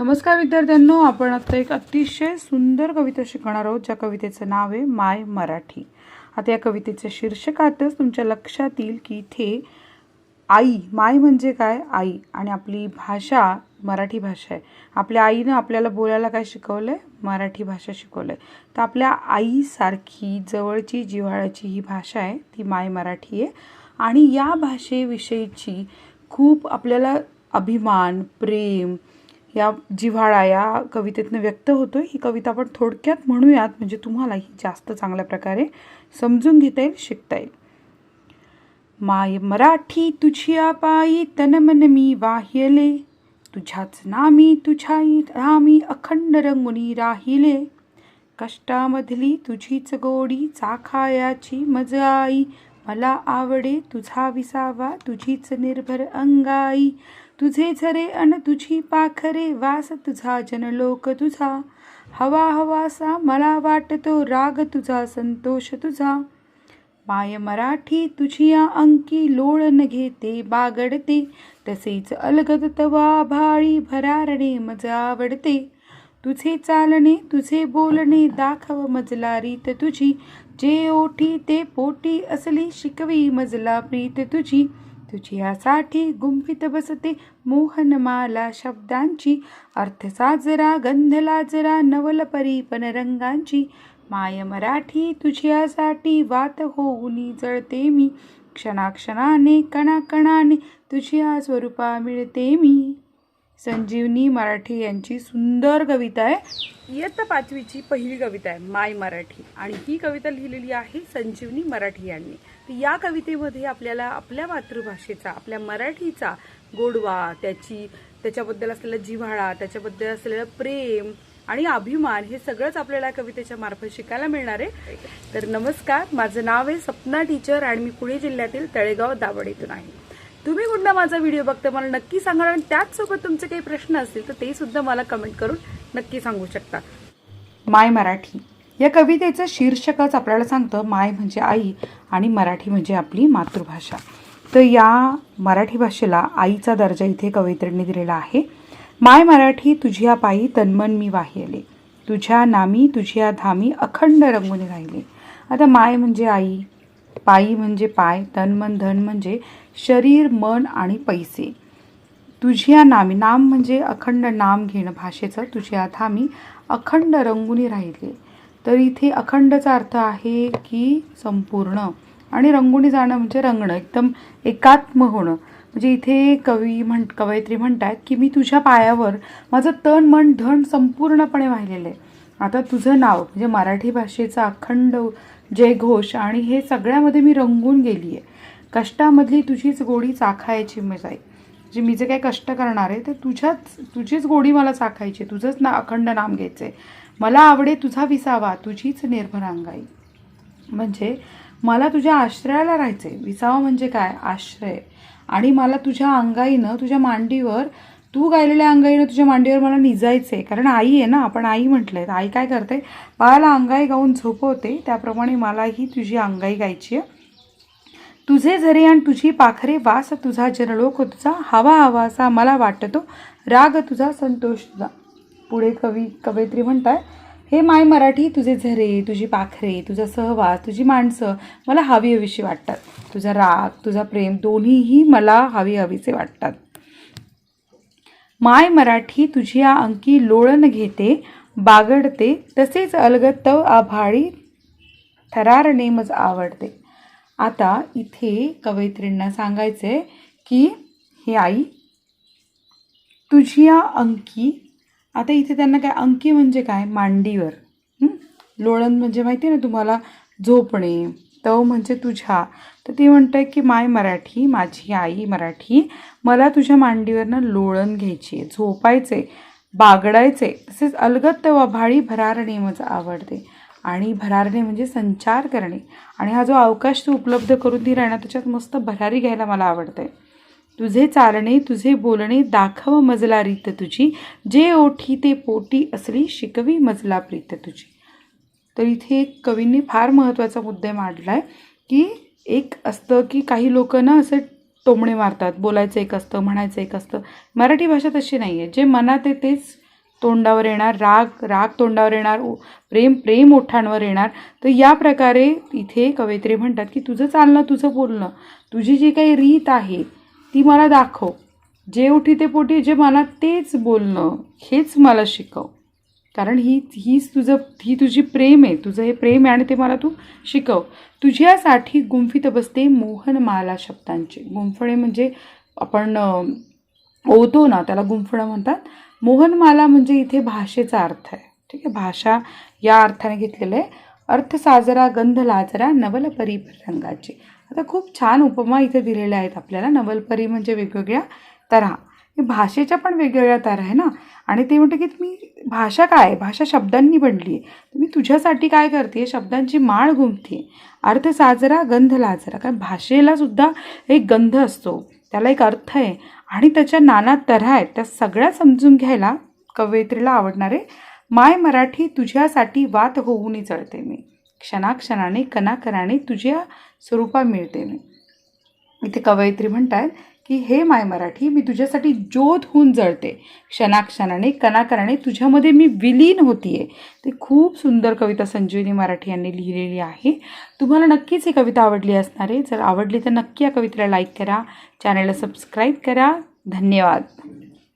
नमस्कार विद्यार्थ्यांनो आपण आता एक अतिशय सुंदर कविता शिकणार आहोत ज्या कवितेचं नाव आहे माय मराठी. आता या कवितेचं शीर्षकातच तुमच्या लक्षात येईल की इथे आई माय म्हणजे काय? आई. आणि आपली भाषा मराठी भाषा आहे. आपल्या आईनं आपल्याला बोलायला काय शिकवलं आहे मराठी भाषा शिकवलं आहे तर आपल्या आईसारखी जवळची जिव्हाळ्याची ही भाषा आहे ती माय मराठी आहे. आणि या भाषेविषयीची खूप आपल्याला अभिमान प्रेम या जिव्हाळा या कवितेतनं व्यक्त होतो ही कविता आपण थोडक्यात म्हणूयात. म्हणजे तुम्हाला ही जास्त चांगल्या प्रकारे समजून घेता येईल शिकता येईल. माय मराठी तुझी पायी तन मन मी वाह्यले. तुझ्याच नामी तुझ्या रामी अखंड रंगुनी राहिले. कष्टामधली तुझीच गोडी चाखायाची मजाई आई. मला आवडे तुझा विसावा तुझीच निर्भर अंगाई. तुझे झरे अन तुझी पाखरे वास तुझा जनलोक तुझा. हवा हवासा मला वाटतो राग तुझा संतोष तुझा. माय मराठी तुझिया अंकी लोळ न घेते बागडते. तसेच अलगद तवा भाळी भरारणे मजा आवडते. तुझे चालणे तुझे बोलणे दाखव मजला रीत तुझी. जे ओठी ते पोटी असली शिकवी मजला प्रीत तुझी. तुझ्यासाठी गुंफित बसते मोहनमाला शब्दांची. अर्थ साजरा गंध लाजरा नवल परीपन रंगांची. माय मराठी तुझ्यासाठी वात होऊनी जळते मी. क्षणाक्षणाने कणाकणाने तुझ्या स्वरूपा मिळते मी. संजीवनी मराठी यांची सुंदर कविता आहे. इयत्ता पाचवीची पहिली कविता आहे माय मराठी. आणि ही कविता लिहिलेली आहे संजीवनी मराठी यांनी. तर या कवितेमध्ये आपल्याला आपल्या मातृभाषेचा आपल्या मराठीचा गोडवा त्याची त्याच्याबद्दल असलेला जिव्हाळा त्याच्याबद्दल असलेलं प्रेम आणि अभिमान हे सगळंच आपल्याला कवितेच्या मार्फत शिकायला मिळणार आहे. तर नमस्कार माझं नाव आहे सपना टीचर आणि मी पुणे जिल्ह्यातील तळेगाव दावड येथून आहे. तुम्ही कुठला माझा व्हिडिओ बघता मला नक्की सांगा आणि त्याचसोबत तुमचे काही प्रश्न असतील तर ते सुद्धा मला कमेंट करून नक्की सांगू शकता. माय मराठी. या कवितेचं शीर्षकच आपल्याला सांगतं माय म्हणजे आई आणि मराठी म्हणजे आपली मातृभाषा. तर या मराठी भाषेला आईचा दर्जा इथे कवयित्रींनी दिलेला आहे. माय मराठी तुझ्या पायी तन्मन मी वाहिले तुझ्या नामी तुझ्या धामी अखंड रंगून राहिले. आता माय म्हणजे आई. पायी म्हणजे पाय तन मन धन म्हणजे शरीर मन आणि पैसे. तुझ्या नामी नाम म्हणजे अखंड नाम घेणं. भाषेचं तुझ्या थामी अखंड रंगुनी राहिले. तर इथे अखंडचा अर्थ आहे की संपूर्ण. आणि रंगुणी जाणं म्हणजे रंगणं. एकदम एकात्म होणं. म्हणजे इथे कवी म्हण कवयित्री म्हणतात की मी तुझ्या पायावर माझं तन मन धन संपूर्णपणे वाहिलेलं आहे. आता तुझं नाव म्हणजे मराठी भाषेचा अखंड जयघोष आणि हे सगळ्यामध्ये मी रंगून गेली आहे कष्टामधली तुझीच गोडी चाखायची मजा आहे म्हणजे मी जे काही कष्ट करणार आहे ते तुझ्याच तुझीच गोडी मला चाखायची तुझंच ना अखंड नाम घ्यायचं आहे मला आवडे तुझा विसावा तुझीच निर्भर अंगाई. म्हणजे मला तुझ्या आश्रयाला राहायचं आहे विसावा म्हणजे काय? आश्रय. आणि मला तुझ्या अंगाईनं तुझ्या मांडीवर तू गायलेल्या अंगाईनं तुझ्या मांडीवर मला निजायचं आहे कारण आई आहे ना आपण आई म्हटलंय. तर आई काय करते बाळाला अंगाई गाऊन झोपवते. त्याप्रमाणे मलाही तुझी अंगाई गायची आहे. तुझे झरे आणि तुझी पाखरे वास तुझा जनलोक तुझा हवा हवासा मला वाटतो राग तुझा संतोष तुझा. पुढे कवी कवयित्री म्हणताय हे माय मराठी तुझे झरे तुझी पाखरे तुझा सहवास तुझी माणसं मला हवी हवीशी वाटतात. तुझा राग तुझा प्रेम दोन्हीही मला हवी हवीचे वाटतात. माय मराठी तुझ्या अंकी लोळण घेते बागडते तसेच अलगत आभाळी थरार नेमच आवडते. आता इथे कवयित्रींना सांगायचं आहे की हे आई तुझ्या अंकी आता इथे त्यांना काय अंकी म्हणजे काय? मांडीवर. लोळण म्हणजे माहिती आहे ना तुम्हाला? झोपणे. तव म्हणजे तुझ्या. तर ती म्हणते की माय मराठी माझी आई मराठी मला तुझ्या मांडीवरनं लोळण घ्यायची आहे झोपायचे बागडायचे तसेच अलगत भाळी भरारणे माझं आवडते. आणि भरारणे म्हणजे संचार करणे. आणि हा जो अवकाश तू उपलब्ध करून दिला ना त्याच्यात मस्त भरारी घ्यायला मला आवडते तुझे चालणे तुझे बोलणे दाखव मजला रीत तुझी. जे ओठी ते पोटी असली शिकवी मजला प्रीत तुझी. तर इथे एक कवींनी फार महत्त्वाचा मुद्दा मांडला आहे की एक असतं की काही लोक ना असं टोमणे मारतात बोलायचं एक असतं म्हणायचं एक असतं. मराठी भाषा तशी नाही आहे जे मनात आहे तेच तोंडावर येणार राग राग तोंडावर येणार ओ- प्रेम प्रेम ओठांवर येणार. तर या प्रकारे इथे कवयित्री म्हणतात की तुझं चालणं तुझं बोलणं तुझी जी काही रीत आहे ती मला दाखव. जे उठी ते पोटी जे मनात तेच बोलणं हेच मला शिकव. कारण ही हीच तुझं ही तुझी प्रेम आहे. तुझं हे प्रेम आहे आणि ते मला तू शिकव. तुझ्यासाठी गुंफित बसते मोहनमाला शब्दांची. गुंफणे म्हणजे आपण ओतो ओवतो ना त्याला गुंफणं म्हणतात. मोहनमाला म्हणजे इथे भाषेचा अर्थ आहे. ठीक आहे? भाषा या अर्थाने घेतलेलं आहे. अर्थ साजरा गंध लाजरा नवलपरी रंगाची आता खूप छान उपमा इथे दिलेल्या आहेत आपल्याला. नवलपरी म्हणजे वेगवेगळ्या तऱ्हा. हे भाषेच्या पण वेगवेगळ्या तऱ्हा आहे ना? आणि ते म्हणतं की तुम्ही भाषा काय आहे? भाषा शब्दांनी बनली आहे. तुम्ही मी तुझ्यासाठी काय करते? शब्दांची माळ गुंफते अर्थ साजरा गंध लाजरा. कारण भाषेला सुद्धा एक गंध असतो. त्याला एक अर्थ आहे. आणि त्याच्या नाना तऱ्हा आहेत. त्या सगळ्या समजून घ्यायला कवयित्रीला आवडणारे माय मराठी तुझ्यासाठी वात होऊन चढते मी. क्षणाक्षणाने कणाकणाने तुझ्या स्वरूपा मिळते मी. इथे कवयित्री म्हणतात की हे माय मराठी मी तुझ्यासाठी ज्योत होऊन जळते. क्षणाक्षणाने कणाकणाने तुझ्यामध्ये मी विलीन होतीये. ते खूप सुंदर कविता संजीवनी मराठी यांनी लिहिलेली आहे. तुम्हाला नक्कीच ही कविता आवडली असणार आहे. जर आवडली तर नक्की या कवितेला लाईक करा. चॅनलला सबस्क्राईब करा. धन्यवाद.